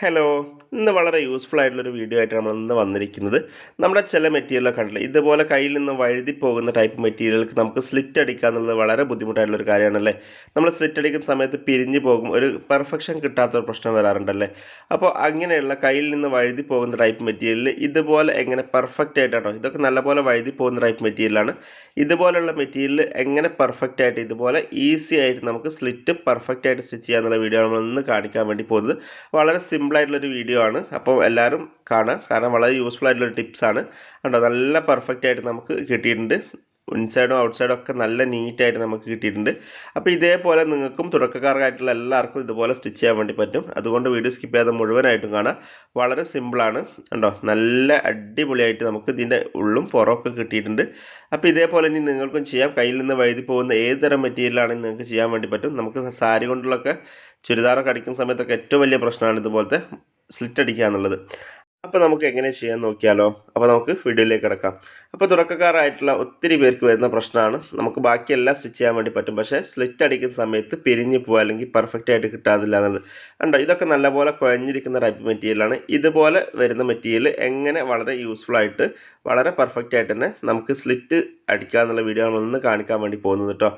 Hello ഇന്ന് വളരെ useful ആയിട്ടുള്ളൊരു വീഡിയോ ആയിട്ട് നമ്മൾ ഇന്ന് വന്നിരിക്കുന്നത്. നമ്മുടെ ചില മെറ്റീരിയലൊക്കെ കണ്ടില്ല? ഇതുപോലെ കയ്യിൽ നിന്ന് വഴുതി പോകുന്ന ടൈപ്പ് മെറ്റീരിയലുകൾക്ക് നമുക്ക് സ്ലിറ്റ് അടിക്കുക എന്നുള്ളത് വളരെ ബുദ്ധിമുട്ടായിട്ടുള്ളൊരു കാര്യമാണല്ലേ? നമ്മൾ സ്ലിറ്റ് അടിക്കുന്ന സമയത്ത് പിരിഞ്ഞു പോകും. ഒരു പെർഫെക്ഷൻ കിട്ടാത്ത ഒരു പ്രശ്നം വരാറുണ്ടല്ലേ? അപ്പോൾ അങ്ങനെയുള്ള കയ്യിൽ നിന്ന് വഴുതി പോകുന്ന ടൈപ്പ് മെറ്റീരിയലിൽ ഇതുപോലെ എങ്ങനെ പെർഫെക്റ്റ് ആയിട്ടാണോ? ഇതൊക്കെ നല്ലപോലെ വഴുതി പോകുന്ന ടൈപ്പ് മെറ്റീരിയലാണ് ഇതുപോലെയുള്ള മെറ്റീരിയൽ എങ്ങനെ പെർഫെക്റ്റ് ആയിട്ട് ഇതുപോലെ ഈസി ആയിട്ട് നമുക്ക് സ്ലിറ്റ് പെർഫെക്റ്റ് ആയിട്ട് സ്റ്റിച്ച് ചെയ്യാന്നുള്ള വീഡിയോ നമ്മൾ ഇന്ന് കാണിക്കാൻ വേണ്ടി പോകുന്നത്. വളരെ സിമ്പിളായിട്ടുള്ളൊരു വീഡിയോ ആണ്. അപ്പോൾ എല്ലാവരും കാണുക. കാരണം വളരെ യൂസ്ഫുൾ ആയിട്ടുള്ളൊരു ടിപ്സാണ് കണ്ടോ? നല്ല പെർഫെക്റ്റ് ആയിട്ട് നമുക്ക് കിട്ടിയിട്ടുണ്ട്. ഇൻസൈഡും ഔട്ട്സൈഡും ഒക്കെ നല്ല നീറ്റായിട്ട് നമുക്ക് കിട്ടിയിട്ടുണ്ട്. അപ്പോൾ ഇതേപോലെ നിങ്ങൾക്കും തുടക്കക്കാർക്കായിട്ടുള്ള എല്ലാവർക്കും ഇതുപോലെ സ്റ്റിച്ച് ചെയ്യാൻ വേണ്ടി പറ്റും. അതുകൊണ്ട് വീഡിയോ സ്കിപ്പ് ചെയ്യാതെ മുഴുവനായിട്ടും കാണാം. വളരെ സിമ്പിളാണ് കണ്ടോ? നല്ല അടിപൊളിയായിട്ട് നമുക്ക് ഇതിന്റെ ഉള്ളും പുറമൊക്കെ കിട്ടിയിട്ടുണ്ട്. അപ്പോൾ ഇതേപോലെ ഇനി നിങ്ങൾക്കും ചെയ്യാം. കയ്യിൽ നിന്ന് വഴുതി പോകുന്ന ഏത് തരം മെറ്റീരിയലാണെങ്കിൽ നിങ്ങൾക്ക് ചെയ്യാൻ വേണ്ടി പറ്റും. നമുക്ക് സാരി കൊണ്ടുള്ളൊക്കെ ചുരിദാറൊക്കെ അടിക്കുന്ന സമയത്തൊക്കെ ഏറ്റവും വലിയ പ്രശ്നമാണ് ഇതുപോലത്തെ സ്ലിറ്റ് അടിക്കുക എന്നുള്ളത്. അപ്പോൾ നമുക്ക് എങ്ങനെ ചെയ്യാൻ നോക്കിയാലോ? അപ്പോൾ നമുക്ക് വീഡിയോയിലേക്ക് കിടക്കാം. അപ്പോൾ തുടക്കക്കാരായിട്ടുള്ള ഒത്തിരി പേർക്ക് വരുന്ന പ്രശ്നമാണ്. നമുക്ക് ബാക്കിയെല്ലാം സ്റ്റിച്ച് ചെയ്യാൻ വേണ്ടി പറ്റും. പക്ഷേ സ്ലിറ്റ് അടിക്കുന്ന സമയത്ത് പിരിഞ്ഞു പോകുക അല്ലെങ്കിൽ പെർഫെക്റ്റ് ആയിട്ട് കിട്ടാതില്ല എന്നുള്ളത്. കണ്ടോ? ഇതൊക്കെ നല്ലപോലെ കുഴഞ്ഞിരിക്കുന്ന ടൈപ്പ് മെറ്റീരിയലാണ് ഇതുപോലെ വരുന്ന മെറ്റീരിയൽ എങ്ങനെ വളരെ യൂസ്ഫുൾ ആയിട്ട് വളരെ പെർഫെക്റ്റ് ആയിട്ട് തന്നെ നമുക്ക് സ്ലിറ്റ് അടിക്കുക എന്നുള്ള വീഡിയോ നമ്മളൊന്ന് കാണിക്കാൻ വേണ്ടി പോകുന്നത് കേട്ടോ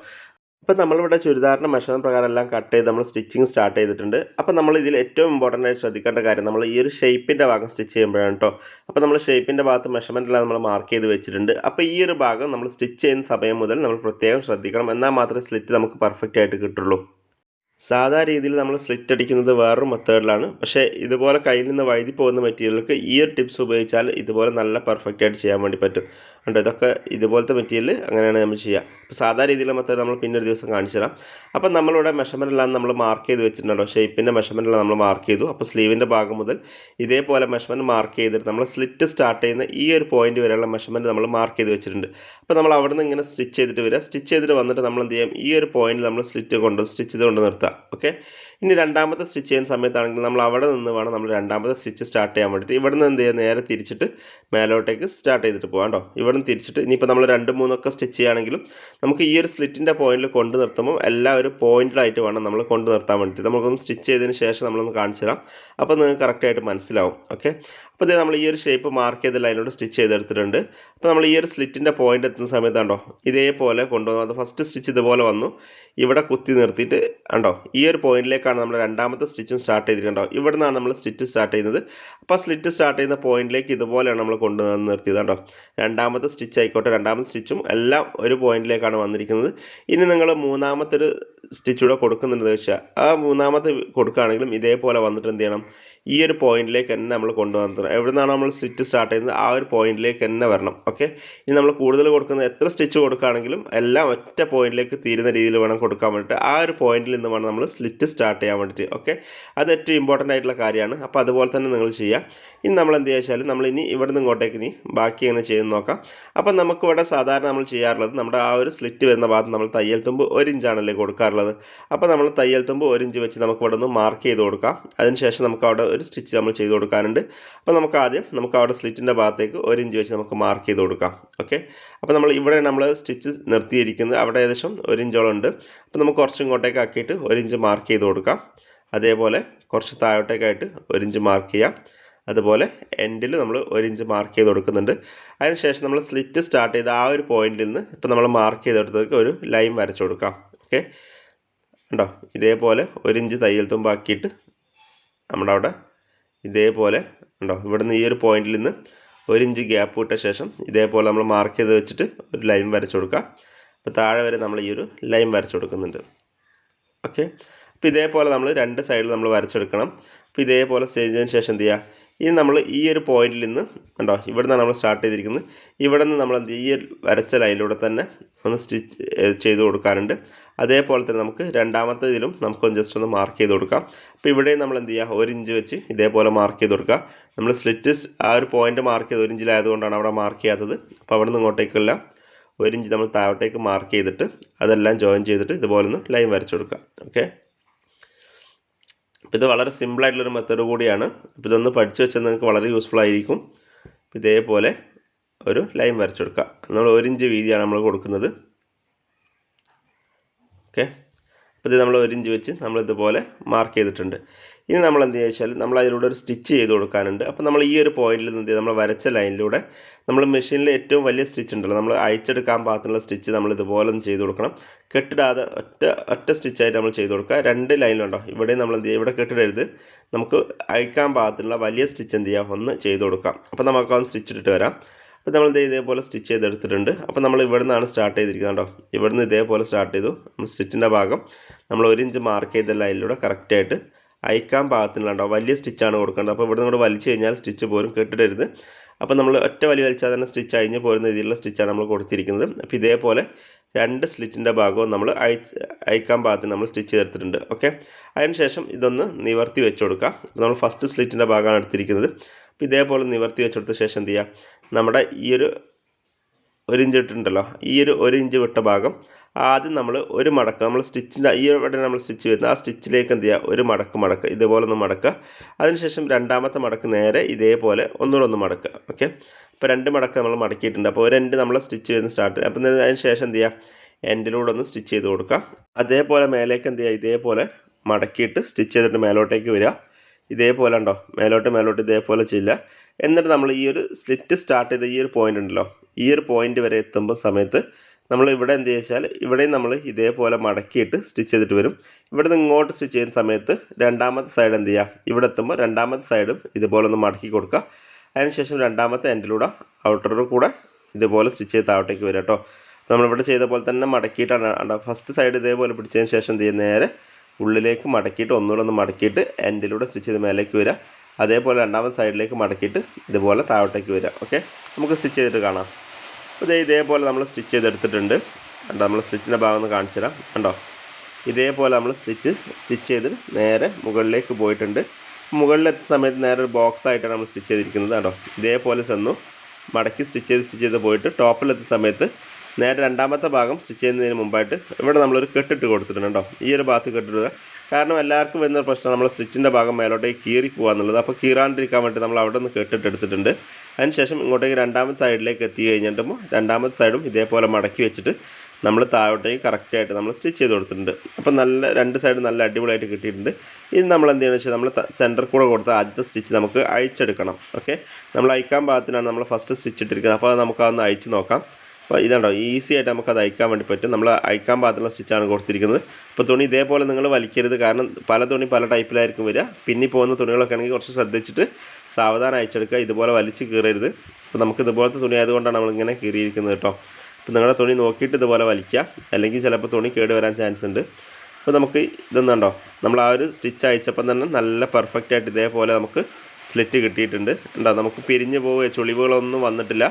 അപ്പോൾ നമ്മളിവിടെ ചുരിദാറിന്റെ മെഷർമെന്റ് പ്രകാരം എല്ലാം കട്ട് ചെയ്ത് നമ്മൾ സ്റ്റിച്ചിങ് സ്റ്റാർട്ട് ചെയ്തിട്ടുണ്ട്. അപ്പോൾ നമ്മൾ ഇതിൽ ഏറ്റവും ഇമ്പോർട്ടന്റ് ആയിട്ട് ശ്രദ്ധിക്കേണ്ട കാര്യം നമ്മൾ ഈ ഒരു ഷേപ്പിന്റെ ഭാഗം സ്റ്റിച്ച് ചെയ്യുമ്പോഴാണ് കേട്ടോ അപ്പോൾ നമ്മൾ ഷേപ്പിന്റെ ഭാഗത്ത് മെഷർമെന്റെല്ലാം നമ്മൾ മാർക്ക് ചെയ്ത് വെച്ചിട്ടുണ്ട്. അപ്പോൾ ഈ ഒരു ഭാഗം നമ്മൾ സ്റ്റിച്ച് ചെയ്യുന്ന സമയം മുതൽ നമ്മൾ പ്രത്യേകം ശ്രദ്ധിക്കണം. എന്നാൽ മാത്രമേ സ്ലിറ്റ് നമുക്ക് പെർഫെക്റ്റ് ആയിട്ട് കിട്ടുള്ളൂ. സാധാ രീതിയിൽ നമ്മൾ സ്ലിറ്റ് അടിക്കുന്നത് വേറൊരു മെത്തേഡിലാണ് പക്ഷേ ഇതുപോലെ കയ്യിൽ നിന്ന് വഴുതി പോകുന്ന മെറ്റീരിയലുകൾക്ക് ഈ ഒരു ടിപ്സ് ഉപയോഗിച്ചാൽ ഇതുപോലെ നല്ല പെർഫെക്റ്റ് ആയിട്ട് ചെയ്യാൻ വേണ്ടി പറ്റും. കണ്ടോ? ഇതൊക്കെ ഇതുപോലത്തെ മെറ്റീരിയൽ അങ്ങനെയാണ് നമ്മൾ ചെയ്യുക. അപ്പോൾ സാധാ രീതിയിലുള്ള മെത്തേഡ് നമ്മൾ പിന്നെ ഒരു ദിവസം കാണിച്ചു തരാം. അപ്പോൾ നമ്മളിവിടെ മെഷർമെന്റ് എല്ലാം നമ്മൾ മാർക്ക് ചെയ്ത് വെച്ചിട്ടുണ്ടല്ലോ. ഷേപ്പിന്റെ മെഷർമെന്റ് എല്ലാം നമ്മൾ മാർക്ക് ചെയ്തു. അപ്പോൾ സ്ലീവിന്റെ ഭാഗം മുതൽ ഇതേപോലെ മെഷർമെന്റ് മാർക്ക് ചെയ്തിട്ട് നമ്മൾ സ്ലിറ്റ് സ്റ്റാർട്ട് ചെയ്യുന്ന ഈ ഒരു പോയിന്റ് വരെയുള്ള മെഷർമെന്റ് നമ്മൾ മാർക്ക് ചെയ്ത് വെച്ചിട്ടുണ്ട്. അപ്പോൾ നമ്മൾ അവിടെ നിന്ന് ഇങ്ങനെ സ്റ്റിച്ച് ചെയ്തിട്ട് വരിക. സ്റ്റിച്ച് ചെയ്തിട്ട് വന്നിട്ട് നമ്മൾ എന്ത് ചെയ്യാം? ഈ ഒരു പോയിന്റിൽ നമ്മൾ സ്ലിറ്റ് കൊണ്ട് സ്റ്റിച്ച് ചെയ്ത് കൊണ്ട് നിർത്താം ഓക്കെ ഇനി രണ്ടാമത്തെ സ്റ്റിച്ച് ചെയ്യുന്ന സമയത്താണെങ്കിൽ നമ്മൾ അവിടെ നിന്ന് വേണം നമ്മൾ രണ്ടാമത്തെ സ്റ്റിച്ച് സ്റ്റാർട്ട് ചെയ്യാൻ വേണ്ടിയിട്ട്. ഇവിടെ നിന്ന് എന്ത് ചെയ്യുക? നേരെ തിരിച്ചിട്ട് മേലോട്ടേക്ക് സ്റ്റാർട്ട് ചെയ്തിട്ട് പോകാം കേട്ടോ. ഇവിടെ നിന്ന് തിരിച്ചിട്ട് ഇനിയിപ്പോൾ നമ്മൾ രണ്ട് മൂന്നൊക്കെ സ്റ്റിച്ച് ചെയ്യുകയാണെങ്കിലും നമുക്ക് ഈ ഒരു സ്ലിറ്റിന്റെ പോയിന്റിൽ കൊണ്ട് നിർത്തുമ്പോൾ എല്ലാം ഒരു പോയിന്റിലായിട്ട് വേണം നമ്മൾ കൊണ്ട് നിർത്താൻ വേണ്ടിയിട്ട്. നമുക്കൊന്ന് സ്റ്റിച്ച് ചെയ്തതിന് ശേഷം നമ്മളൊന്ന് കാണിച്ചു തരാം. അപ്പോൾ നിങ്ങൾക്ക് കറക്റ്റായിട്ട് മനസ്സിലാവും ഓക്കെ അപ്പോൾ ഇത് നമ്മൾ ഈ ഒരു ഷേപ്പ് മാർക്ക് ചെയ്ത ലൈനോട് സ്റ്റിച്ച് ചെയ്തെടുത്തിട്ടുണ്ട്. അപ്പോൾ നമ്മൾ ഈ ഒരു സ്ലിറ്റിന്റെ പോയിന്റ് എത്തുന്ന സമയത്ത് കണ്ടോ? ഇതേപോലെ കൊണ്ടുവന്നു. അത് ഫസ്റ്റ് സ്റ്റിച്ച് ഇതുപോലെ വന്നു. ഇവിടെ കുത്തി നിർത്തിയിട്ട് കണ്ടോ? ഈ ഒരു പോയിന്റിലേക്കാണ് നമ്മൾ രണ്ടാമത്തെ സ്റ്റിച്ചും സ്റ്റാർട്ട് ചെയ്തിട്ടുണ്ടോ ഇവിടെ നിന്നാണ് നമ്മൾ സ്റ്റിച്ച് സ്റ്റാർട്ട് ചെയ്യുന്നത്. അപ്പോൾ സ്ലിറ്റ് സ്റ്റാർട്ട് ചെയ്യുന്ന പോയിന്റിലേക്ക് ഇതുപോലെയാണ് നമ്മൾ കൊണ്ടുവന്ന് നിർത്തിയത് കണ്ടോ? രണ്ടാമത്തെ സ്റ്റിച്ച് ആയിക്കോട്ടെ. രണ്ടാമത്തെ സ്റ്റിച്ചും എല്ലാം ഒരു പോയിന്റിലേക്കാണ് വന്നിരിക്കുന്നത്. ഇനി നിങ്ങൾ മൂന്നാമത്തെ ഒരു സ്റ്റിച്ചൂടെ കൊടുക്കുന്നുണ്ടെന്ന് വെച്ചാൽ ആ മൂന്നാമത്തെ കൊടുക്കുകയാണെങ്കിലും ഇതേപോലെ വന്നിട്ട് എന്ത് ചെയ്യണം? ഈ ഒരു പോയിന്റിലേക്ക് തന്നെ നമ്മൾ കൊണ്ടുവന്നത് എവിടെ നിന്നാണ് നമ്മൾ സ്റ്റിച്ച് സ്റ്റാർട്ട് ചെയ്യുന്നത് ആ ഒരു പോയിന്റിലേക്ക് തന്നെ വരണം. ഓക്കെ ഇനി നമ്മൾ കൂടുതൽ കൊടുക്കുന്ന എത്ര സ്റ്റിച്ച് കൊടുക്കുകയാണെങ്കിലും എല്ലാം ഒറ്റ പോയിന്റിലേക്ക് തീരുന്ന രീതിയിൽ വേണം കൊടുക്കാൻ വേണ്ടിയിട്ട്. ആ ഒരു പോയിന്റിൽ നിന്ന് വേണം നമ്മൾ സ്ലിറ്റ് സ്റ്റാർട്ട് ചെയ്യാൻ വേണ്ടിയിട്ട്. ഓക്കെ അത് ഏറ്റവും ഇമ്പോർട്ടന്റ് ആയിട്ടുള്ള കാര്യമാണ്. അപ്പോൾ അതുപോലെ തന്നെ നിങ്ങൾ ചെയ്യുക. ഇനി നമ്മൾ എന്ത് വെച്ചാൽ നമ്മൾ ഇനി ഇവിടെ നിന്ന് ഇങ്ങോട്ടേക്ക് ഇനി ബാക്കി എങ്ങനെ ചെയ്യുന്ന നോക്കാം. അപ്പോൾ നമുക്ക് ഇവിടെ സാധാരണ നമ്മൾ ചെയ്യാറുള്ളത് നമ്മുടെ ആ ഒരു സ്ലിറ്റ് വരുന്ന ഭാഗത്ത് നമ്മൾ തയ്യൽ തുമ്പ് ഒരു ഇഞ്ചാണല്ലേ കൊടുക്കാറുള്ളത്. അപ്പോൾ നമ്മൾ തയ്യൽ തുമ്പ് ഒരു ഇഞ്ച് വെച്ച് നമുക്ക് ഇവിടെ ഒന്ന് മാർക്ക് ചെയ്ത് കൊടുക്കാം. അതിനുശേഷം നമുക്ക് അവിടെ ഒരു സ്റ്റിച്ച് നമ്മൾ ചെയ്ത് കൊടുക്കാനുണ്ട്. അപ്പോൾ നമുക്ക് ആദ്യം നമുക്ക് അവിടെ സ്ലിറ്റിന്റെ ഭാഗത്തേക്ക് ഒരു ഇഞ്ച് വെച്ച് നമുക്ക് മാർക്ക് ചെയ്ത് കൊടുക്കാം. ഓക്കെ? അപ്പോൾ നമ്മൾ ഇവിടെ നമ്മൾ സ്റ്റിച്ച് നിർത്തിയിരിക്കുന്നത് അവിടെ ഏകദേശം ഒരു ഇഞ്ചോളം ഉണ്ട്. അപ്പോൾ നമുക്ക് കുറച്ച് ഇങ്ങോട്ടേക്ക് ആക്കിയിട്ട് ഒരു ഇഞ്ച് മാർക്ക് ചെയ്ത് കൊടുക്കാം. അതേപോലെ കുറച്ച് താഴോട്ടേക്കായിട്ട് ഒരു ഇഞ്ച് മാർക്ക് ചെയ്യാം. അതുപോലെ എൻഡിൽ നമ്മൾ ഒരു ഇഞ്ച് മാർക്ക് ചെയ്ത് കൊടുക്കുന്നുണ്ട്. അതിനുശേഷം നമ്മൾ സ്ലിറ്റ് സ്റ്റാർട്ട് ചെയ്ത ആ ഒരു പോയിന്റിൽ നിന്ന് ഇപ്പോൾ നമ്മൾ മാർക്ക് ചെയ്തെടുത്തേക്ക് ഒരു ലൈൻ വരച്ചു കൊടുക്കാം. ഓക്കെ? ഉണ്ടോ ഇതേപോലെ ഒരു ഇഞ്ച് തയ്യൽ തുമ്പാക്കിയിട്ട് നമ്മുടെ അവിടെ ഇതേപോലെ ഉണ്ടോ? ഇവിടെ നിന്ന് ഈ ഒരു പോയിന്റിൽ നിന്ന് ഒരു ഇഞ്ച് ഗ്യാപ്പ് വിട്ട ശേഷം ഇതേപോലെ നമ്മൾ മാർക്ക് ചെയ്ത് വെച്ചിട്ട് ഒരു ലൈൻ വരച്ചു കൊടുക്കുക. അപ്പോൾ താഴെ വരെ നമ്മൾ ഈ ഒരു ലൈൻ വരച്ചു കൊടുക്കുന്നുണ്ട്. ഓക്കെ അപ്പോൾ ഇതേപോലെ നമ്മൾ രണ്ട് സൈഡിൽ നമ്മൾ വരച്ചെടുക്കണം. അപ്പോൾ ഇതേപോലെ ചെയ്തതിന് ശേഷം എന്ത് ചെയ്യുക? ഇനി നമ്മൾ ഈ ഒരു പോയിന്റിൽ നിന്ന് ഉണ്ടോ? ഇവിടെ നമ്മൾ സ്റ്റാർട്ട് ചെയ്തിരിക്കുന്നത്. ഇവിടെ നിന്ന് നമ്മൾ എന്ത് ഈ വരച്ച ലൈനിലൂടെ തന്നെ ഒന്ന് സ്റ്റിച്ച് ചെയ്ത് കൊടുക്കാറുണ്ട്. അതേപോലെ തന്നെ നമുക്ക് രണ്ടാമത്തെ ഇതിലും നമുക്കൊന്ന് ജസ്റ്റ് ഒന്ന് മാർക്ക് ചെയ്ത് കൊടുക്കാം. അപ്പോൾ ഇവിടെയും നമ്മൾ എന്ത് ചെയ്യുക? ഒരു ഇഞ്ച് വെച്ച് ഇതേപോലെ മാർക്ക് ചെയ്ത് കൊടുക്കുക. നമ്മൾ സ്ലിറ്റ് ആ ഒരു പോയിന്റ് മാർക്ക് ചെയ്ത് ഒരു ഇഞ്ചിലായതുകൊണ്ടാണ് അവിടെ മാർക്ക് ചെയ്യാത്തത്. അപ്പോൾ അവിടെ നിന്ന് ഇങ്ങോട്ടേക്കെല്ലാം ഒരു ഇഞ്ച് നമ്മൾ താഴോട്ടേക്ക് മാർക്ക് ചെയ്തിട്ട് അതെല്ലാം ജോയിൻ ചെയ്തിട്ട് ഇതുപോലെ ഒന്ന് ലൈൻ വരച്ചു കൊടുക്കുക. ഓക്കെ അപ്പോൾ ഇത് വളരെ സിമ്പിളായിട്ടുള്ളൊരു മെത്തേഡ് കൂടിയാണ്. അപ്പോൾ ഇതൊന്ന് പഠിച്ചു വെച്ചാൽ നിങ്ങൾക്ക് വളരെ യൂസ്ഫുൾ ആയിരിക്കും. ഇതേപോലെ ഒരു ലൈൻ വരച്ചു കൊടുക്കുക. നമ്മൾ ഒരു ഇഞ്ച് വീതിയാണ് നമ്മൾ കൊടുക്കുന്നത്. ഓക്കെ. അപ്പോൾ ഇത് നമ്മൾ ഒരു ഇഞ്ച് വെച്ച് നമ്മൾ ഇതുപോലെ മാർക്ക് ചെയ്തിട്ടുണ്ട്. ഇനി നമ്മൾ എന്ത് ചെയ്യുക വെച്ചാൽ നമ്മൾ അതിലൂടെ ഒരു സ്റ്റിച്ച് ചെയ്ത് കൊടുക്കാനുണ്ട്. അപ്പോൾ നമ്മൾ ഈ ഒരു പോയിന്റിൽ നിന്ന് നമ്മൾ വരച്ച ലൈനിലൂടെ നമ്മൾ മെഷീനിൽ ഏറ്റവും വലിയ സ്റ്റിച്ച് ഉണ്ടല്ലോ. നമ്മൾ അയച്ചെടുക്കാൻ പാകത്തിനുള്ള സ്റ്റിച്ച് നമ്മൾ ഇതുപോലെ ഒന്ന് ചെയ്ത് കൊടുക്കണം. കെട്ടിടാതെ ഒറ്റ ഒറ്റ സ്റ്റിച്ചായിട്ട് നമ്മൾ ചെയ്ത് കൊടുക്കുക. രണ്ട് ലൈനിലുണ്ടോ ഇവിടെ നമ്മൾ എന്ത് ചെയ്യുക? ഇവിടെ കെട്ടിടരുത്. നമുക്ക് അയക്കാൻ പാകത്തിനുള്ള വലിയ സ്റ്റിച്ച് എന്ത് ചെയ്യുക ഒന്ന് ചെയ്ത് കൊടുക്കാം. അപ്പോൾ നമുക്ക് ഒന്ന് സ്റ്റിച്ച് ഇട്ടിട്ട് വരാം. അപ്പോൾ നമ്മൾ ഇത് ഇതേപോലെ സ്റ്റിച്ച് ചെയ്തെടുത്തിട്ടുണ്ട്. അപ്പോൾ നമ്മൾ ഇവിടെ നിന്നാണ് സ്റ്റാർട്ട് ചെയ്തിരിക്കുന്നത് കേട്ടോ ഇവിടെ നിന്ന് ഇതേപോലെ സ്റ്റാർട്ട് ചെയ്തു. നമ്മൾ സ്റ്റിച്ചിന്റെ ഭാഗം നമ്മൾ ഒരു ഇഞ്ച് മാർക്ക് ചെയ്ത ലൈനിലൂടെ കറക്റ്റായിട്ട് അയക്കാൻ പാകത്തിനുണ്ടോ വലിയ സ്റ്റിച്ചാണ് കൊടുക്കേണ്ടത്. അപ്പോൾ ഇവിടെ നിന്ന് കൂടെ വലിച്ചു കഴിഞ്ഞാൽ സ്റ്റിച്ച് പോരും കെട്ടിടരുത്. അപ്പോൾ നമ്മൾ ഒറ്റ വലി വലിച്ചാൽ തന്നെ സ്റ്റിച്ച് അഴിഞ്ഞ് പോരുന്ന രീതിയിലുള്ള സ്റ്റിച്ചാണ് നമ്മൾ കൊടുത്തിരിക്കുന്നത്. അപ്പോൾ ഇതേപോലെ രണ്ട് സ്ലിറ്റിന്റെ ഭാഗവും നമ്മൾ അയച്ച് അയക്കാൻ ഭാഗത്ത് നമ്മൾ സ്റ്റിച്ച് ചേർത്തിട്ടുണ്ട് ഓക്കെ അതിനുശേഷം ഇതൊന്ന് നിവർത്തി വെച്ച് കൊടുക്കുക നമ്മൾ ഫസ്റ്റ് സ്ലിറ്റിന്റെ ഭാഗമാണ് എടുത്തിരിക്കുന്നത്. അപ്പോൾ ഇതേപോലെ നിവർത്തി വെച്ചെടുത്ത ശേഷം എന്ത് ചെയ്യുക നമ്മുടെ ഈ ഒരു ഒരു ഇഞ്ച് ഇട്ടിട്ടുണ്ടല്ലോ. ഈ ഒരു ഒരു ഇഞ്ച് വിട്ട ഭാഗം ആദ്യം നമ്മൾ ഒരു മടക്ക് നമ്മൾ സ്റ്റിച്ചിന്റെ ഈ ഇവിടെ നമ്മൾ സ്റ്റിച്ച് വരുന്നത് ആ സ്റ്റിച്ചിലേക്ക് എന്ത് ചെയ്യുക ഒരു മടക്ക് മടക്കുക ഇതേപോലെ ഒന്ന് മടക്കുക അതിനുശേഷം രണ്ടാമത്തെ മടക്ക് നേരെ ഇതേപോലെ ഒന്നുകൂടെ ഒന്ന് മടക്കുക ഓക്കെ? അപ്പോൾ രണ്ട് മടക്ക് നമ്മൾ മടക്കിയിട്ടുണ്ട്. അപ്പോൾ ഒരു എൻഡ് നമ്മൾ സ്റ്റിച്ച് ചെയ്യുന്ന സ്റ്റാർട്ട് അപ്പം അതിന് ശേഷം എന്ത് ചെയ്യുക എൻഡിലൂടെ ഒന്ന് സ്റ്റിച്ച് ചെയ്ത് കൊടുക്കുക അതേപോലെ മേലേക്ക് എന്ത് ചെയ്യുക ഇതേപോലെ മടക്കിയിട്ട് സ്റ്റിച്ച് ചെയ്തിട്ട് മേലോട്ടേക്ക് വരിക ഇതേപോലെ ഉണ്ടോ മേലോട്ട് മേലോട്ട് ഇതേപോലെ ചെയ്യില്ല. എന്നിട്ട് നമ്മൾ ഈ ഒരു സ്ലിറ്റ് സ്റ്റാർട്ട് ചെയ്ത ഈ ഒരു പോയിന്റ് ഉണ്ടല്ലോ ഈ ഒരു പോയിന്റ് വരെ എത്തുമ്പോൾ സമയത്ത് നമ്മൾ ഇവിടെ എന്ത് വെച്ചാൽ ഇവിടെയും നമ്മൾ ഇതേപോലെ മടക്കിയിട്ട് സ്റ്റിച്ച് ചെയ്തിട്ട് വരും. ഇവിടെ നിന്ന് ഇങ്ങോട്ട് സ്റ്റിച്ച് ചെയ്യുന്ന സമയത്ത് രണ്ടാമത്തെ സൈഡ് എന്ത് ചെയ്യുക? ഇവിടെ എത്തുമ്പോൾ രണ്ടാമത്തെ സൈഡും ഇതുപോലെ ഒന്ന് മടക്കി കൊടുക്കുക. അതിനുശേഷം രണ്ടാമത്തെ എൻഡിലൂടെ ഔട്ടറിൽ കൂടെ ഇതുപോലെ സ്റ്റിച്ച് ചെയ്ത് താഴോട്ടേക്ക് വരിക കേട്ടോ. നമ്മളിവിടെ ചെയ്ത പോലെ തന്നെ മടക്കിയിട്ടാണ്. ഫസ്റ്റ് സൈഡ് ഇതേപോലെ പിടിച്ചതിന് ശേഷം എന്ത് ചെയ്യുക? നേരെ ഉള്ളിലേക്ക് മടക്കിയിട്ട് ഒന്നുകൂടെ ഒന്ന് മടക്കിയിട്ട് എൻഡിലൂടെ സ്റ്റിച്ച് ചെയ്ത് മേലേക്ക് വരിക അതേപോലെ രണ്ടാമത്തെ സൈഡിലേക്ക് മടക്കിയിട്ട് ഇതുപോലെ താഴോട്ടേക്ക് വരിക ഓക്കെ നമുക്ക് സ്റ്റിച്ച് ചെയ്തിട്ട് കാണാം. അപ്പോൾ ഇതേപോലെ നമ്മൾ സ്റ്റിച്ച് ചെയ്തെടുത്തിട്ടുണ്ട്. കണ്ടോ? നമ്മൾ സ്റ്റിച്ചിന്റെ ഭാഗം ഒന്ന് കാണിച്ചു തരാം. കണ്ടോ? ഇതേപോലെ നമ്മൾ സ്റ്റിച്ച് സ്റ്റിച്ച് ചെയ്ത് നേരെ മുകളിലേക്ക് പോയിട്ടുണ്ട്. മുകളിലെത്തിയ സമയത്ത് നേരെ ഒരു ബോക്സ് ആയിട്ടാണ് നമ്മൾ സ്റ്റിച്ച് ചെയ്തിരിക്കുന്നത്. കേട്ടോ ഇതേപോലെ ചെന്നു. മടക്കി സ്റ്റിച്ച് ചെയ്ത് സ്റ്റിച്ച് ചെയ്ത് പോയിട്ട് ടോപ്പിലെത്തിയ സമയത്ത് നേരെ രണ്ടാമത്തെ ഭാഗം സ്റ്റിച്ച് ചെയ്യുന്നതിന് മുമ്പായിട്ട് ഇവിടെ നമ്മളൊരു കെട്ടിട്ട് കൊടുത്തിട്ടുണ്ട് കേട്ടോ. ഈ ഒരു ഭാഗത്ത് കെട്ടിടുക. കാരണം എല്ലാവർക്കും വരുന്ന പ്രശ്നം നമ്മൾ സ്റ്റിച്ചിന്റെ ഭാഗം മേലോട്ടേക്ക് കീറി പോകുക എന്നുള്ളത് അപ്പോൾ കീറാണ്ടിരിക്കാൻ വേണ്ടി നമ്മൾ അവിടെ നിന്ന് കെട്ടിട്ട് എടുത്തിട്ടുണ്ട്. അതിനുശേഷം ഇങ്ങോട്ടേക്ക് രണ്ടാമത്തെ സൈഡിലേക്ക് എത്തി കഴിഞ്ഞിട്ടുമ്പോൾ രണ്ടാമത്തെ സൈഡും ഇതേപോലെ മടക്കി വെച്ചിട്ട് നമ്മൾ താഴോട്ടേക്ക് കറക്റ്റായിട്ട് നമ്മൾ സ്റ്റിച്ച് ചെയ്ത് കൊടുത്തിട്ടുണ്ട്. അപ്പോൾ നല്ല രണ്ട് സൈഡ് നല്ല അടിപൊളിയായിട്ട് കിട്ടിയിട്ടുണ്ട്. ഇനി നമ്മൾ എന്ത് ചെയ്യുന്നത് വെച്ചാൽ നമ്മൾ സെന്റർ കൂടെ കൊടുത്ത ആദ്യത്തെ സ്റ്റിച്ച് നമുക്ക് അഴിച്ചെടുക്കണം. ഓക്കെ നമ്മൾ അയക്കാൻ ഭാഗത്തിനാണ് നമ്മൾ ഫസ്റ്റ് സ്റ്റിച്ച് ഇട്ടിരിക്കുന്നത്. അപ്പോൾ അത് നമുക്ക് അതൊന്ന് അയച്ച് നോക്കാം. അപ്പോൾ ഇതാണ്ടോ ഈസി ആയിട്ട് നമുക്കത് അയക്കാൻ വേണ്ടി പറ്റും. നമ്മൾ അയക്കാൻ പാകത്തിലുള്ള സ്റ്റിച്ചാണ് കൊടുത്തിരിക്കുന്നത്. അപ്പോൾ തുണി ഇതേപോലെ നിങ്ങൾ വലിക്കരുത്. കാരണം പല തുണി പല ടൈപ്പിലായിരിക്കും വരിക. പിന്നെ പോകുന്ന തുണികളൊക്കെ ആണെങ്കിൽ കുറച്ച് ശ്രദ്ധിച്ചിട്ട് സാവധാനം അയച്ചെടുക്കുക. ഇതുപോലെ വലിച്ച് കീറരുത്. അപ്പോൾ നമുക്ക് ഇതുപോലത്തെ തുണി ആയതുകൊണ്ടാണ് നമ്മളിങ്ങനെ കീറിയിരിക്കുന്നത് കേട്ടോ. അപ്പോൾ നിങ്ങളുടെ തുണി നോക്കിയിട്ട് ഇതുപോലെ വലിക്കുക. അല്ലെങ്കിൽ ചിലപ്പോൾ തുണി കേട് വരാൻ ചാൻസ് ഉണ്ട്. അപ്പോൾ നമുക്ക് ഇതൊന്നുണ്ടോ നമ്മൾ ആ ഒരു സ്റ്റിച്ച് അയച്ചപ്പം തന്നെ നല്ല പെർഫെക്റ്റ് ആയിട്ട് ഇതേപോലെ നമുക്ക് സ്ലിറ്റ് കിട്ടിയിട്ടുണ്ട്. ഉണ്ടോ നമുക്ക് പിരിഞ്ഞ് പോവുക. ചുളിവുകളൊന്നും വന്നിട്ടില്ല.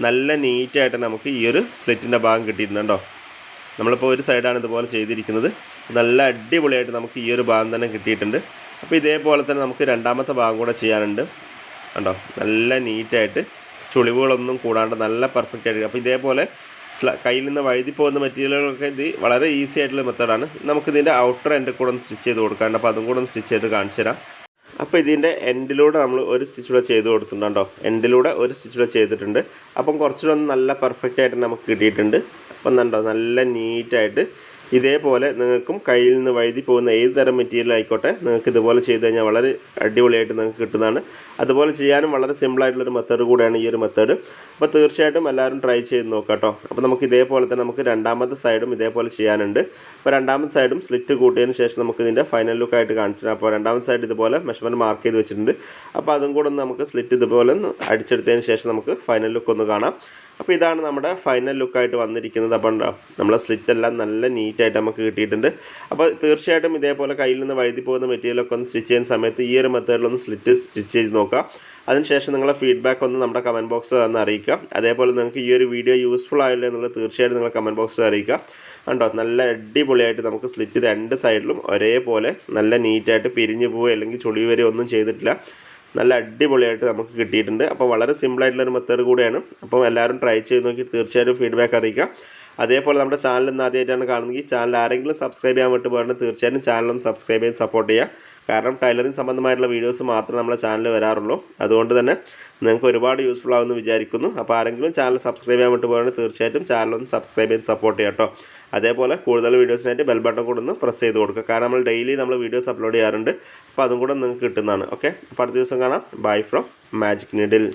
നല്ല നീറ്റായിട്ട് നമുക്ക് ഈ ഒരു സ്ലിറ്റിന്റെ ഭാഗം കിട്ടിയിട്ടുണ്ടോ? നമ്മളിപ്പോൾ ഒരു സൈഡാണ് ഇതുപോലെ ചെയ്തിരിക്കുന്നത്. നല്ല അടിപൊളിയായിട്ട് നമുക്ക് ഈ ഒരു ഭാഗം തന്നെ കിട്ടിയിട്ടുണ്ട്. അപ്പോൾ ഇതേപോലെ തന്നെ നമുക്ക് രണ്ടാമത്തെ ഭാഗം കൂടെ ചെയ്യാനുണ്ട്. കണ്ടോ? നല്ല നീറ്റായിട്ട് ചുളിവുകളൊന്നും കൂടാണ്ട് നല്ല പെർഫെക്റ്റ് ആയിട്ട് അപ്പോൾ ഇതേപോലെ കയ്യിൽ നിന്ന് വഴുതി പോകുന്ന മെറ്റീരിയലുകളൊക്കെ ഇത് വളരെ ഈസി ആയിട്ടുള്ള മെത്തേഡാണ് നമുക്കിതിന്റെ ഔട്ടർ എന്റെ കൂടെ ഒന്ന് സ്റ്റിച്ച് ചെയ്ത് കൊടുക്കാണ്ട് അപ്പോൾ അതും കൂടെ ഒന്ന് സ്റ്റിച്ച് ചെയ്ത് കാണിച്ചു തരാം അപ്പോൾ ഇതിന്റെ എൻഡിലൂടെ നമ്മൾ ഒരു സ്റ്റിച്ച് കൂടെ ചെയ്ത് കൊടുത്തിട്ടുണ്ടോ? എൻഡിലൂടെ ഒരു സ്റ്റിച്ച് കൂടെ ചെയ്തിട്ടുണ്ട്. അപ്പം കുറച്ചുകൂടെ ഒന്ന് നല്ല പെർഫെക്റ്റ് ആയിട്ട് നമുക്ക് കിട്ടിയിട്ടുണ്ട്. അപ്പം കണ്ടോ നല്ല നീറ്റായിട്ട് ഇതേപോലെ നിങ്ങൾക്കും കയ്യിൽ നിന്ന് വഴുതി പോകുന്ന ഏത് തരം മെറ്റീരിയൽ ആയിക്കോട്ടെ നിങ്ങൾക്ക് ഇതുപോലെ ചെയ്ത് കഴിഞ്ഞാൽ വളരെ അടിപൊളിയായിട്ട് നിങ്ങൾക്ക് കിട്ടുന്നതാണ്. അതുപോലെ ചെയ്യാനും വളരെ സിമ്പിളായിട്ടുള്ളൊരു മെത്തേഡ് കൂടെയാണ് ഈ ഒരു മെത്തേഡ് അപ്പോൾ തീർച്ചയായിട്ടും എല്ലാവരും ട്രൈ ചെയ്ത് നോക്കാം കേട്ടോ. അപ്പോൾ നമുക്ക് ഇതേപോലെ തന്നെ നമുക്ക് രണ്ടാമത്തെ സൈഡും ഇതേപോലെ ചെയ്യാനുണ്ട്. അപ്പോൾ രണ്ടാമത്തെ സൈഡും സ്ലിറ്റ് കൂട്ടിയതിന് ശേഷം നമുക്ക് ഇതിന്റെ ഫൈനൽ ലുക്ക് ആയിട്ട് കാണിച്ചു അപ്പോൾ രണ്ടാമത്തെ സൈഡ് ഇതുപോലെ മെഷർമെന്റ് മാർക്ക് ചെയ്ത് വെച്ചിട്ടുണ്ട്. അപ്പോൾ അതും കൂടെ നമുക്ക് സ്ലിറ്റ് ഇതുപോലെ ഒന്ന് അടിച്ചെടുത്തതിന് ശേഷം നമുക്ക് ഫൈനൽ ലുക്ക് ഒന്ന് കാണാം. അപ്പോൾ ഇതാണ് നമ്മുടെ ഫൈനൽ ലുക്കായിട്ട് വന്നിരിക്കുന്നത്. അപ്പം നമ്മളെ സ്ലിറ്റ് എല്ലാം നല്ല നീറ്റായിട്ട് നമുക്ക് കിട്ടിയിട്ടുണ്ട്. അപ്പോൾ തീർച്ചയായിട്ടും ഇതേപോലെ കയ്യിൽ നിന്ന് വഴുതി പോകുന്ന മെറ്റീരിയലൊക്കെ ഒന്ന് സ്റ്റിച്ച് ചെയ്യുന്ന സമയത്ത് ഈ ഒരു മെത്തേഡിലൊന്ന് സ്ലിറ്റ് സ്റ്റിച്ച് ചെയ്ത് നോക്കുക. അതിനുശേഷം നിങ്ങളെ ഫീഡ്ബാക്ക് ഒന്ന് നമ്മുടെ കമന്റ് ബോക്സിൽ തന്നെ അറിയിക്കുക. അതേപോലെ നിങ്ങൾക്ക് ഈ ഒരു വീഡിയോ യൂസ്ഫുൾ ആയില്ലേ എന്നുള്ളത് തീർച്ചയായിട്ടും നിങ്ങൾ കമന്റ് ബോക്സിൽ അറിയിക്കുക. കണ്ടോ നല്ല അടിപൊളിയായിട്ട് നമുക്ക് സ്ലിറ്റ് രണ്ട് സൈഡിലും ഒരേപോലെ നല്ല നീറ്റായിട്ട് പിരിഞ്ഞു പോവുക അല്ലെങ്കിൽ ചുളി വരെ ഒന്നും ചെയ്തിട്ടില്ല. നല്ല അടിപൊളിയായിട്ട് നമുക്ക് കിട്ടിയിട്ടുണ്ട്. അപ്പോൾ വളരെ സിമ്പിളായിട്ടുള്ളൊരു മെത്തേഡ് കൂടിയാണ്. അപ്പോൾ എല്ലാവരും ട്രൈ ചെയ്ത് നോക്കി. തീർച്ചയായിട്ടും ഫീഡ്ബാക്ക് അറിയിക്കുക അതേപോലെ നമ്മുടെ ചാനൽ ഇന്ന് ആദ്യമായിട്ടാണ് കാണുന്നത്. ചാനൽ ആരെങ്കിലും സബ്സ്ക്രൈബ് ചെയ്യാൻ വിട്ട് പോകണം തീർച്ചയായിട്ടും ചാനലൊന്ന് സബ്സ്ക്രൈബ് ചെയ്ത് സപ്പോർട്ട് ചെയ്യുക. കാരണം ടൈലറിംഗ് സംബന്ധമായിട്ടുള്ള വീഡിയോസ് മാത്രമേ നമ്മുടെ ചാനലിൽ വരാറുള്ളൂ. അതുകൊണ്ട് തന്നെ നിങ്ങൾക്ക് ഒരുപാട് യൂസ്ഫുൾ ആവുമെന്ന് വിചാരിക്കുന്നു. അപ്പോൾ ആരെങ്കിലും ചാനൽ സബ്സ്ക്രൈബ് ചെയ്യാൻ വിട്ട് പോകണം തീർച്ചയായിട്ടും ചാനലൊന്ന് സബ്സ്ക്രൈബ് ചെയ്ത് സപ്പോർട്ട് ചെയ്യാം കേട്ടോ. അതേപോലെ കൂടുതൽ വീഡിയോസിനായിട്ട് ബെൽ ബട്ടൺ കൂടെ ഒന്ന് പ്രസ് ചെയ്ത് കൊടുക്കുക. കാരണം നമ്മൾ ഡെയിലി നമ്മൾ വീഡിയോസ് അപ്ലോഡ് ചെയ്യാറുണ്ട്. അപ്പോൾ അതും കൂടെ നിങ്ങൾക്ക് കിട്ടുന്നതാണ്. ഓക്കെ അപ്പോൾ അടുത്ത ദിവസം കാണാം. By from magic needle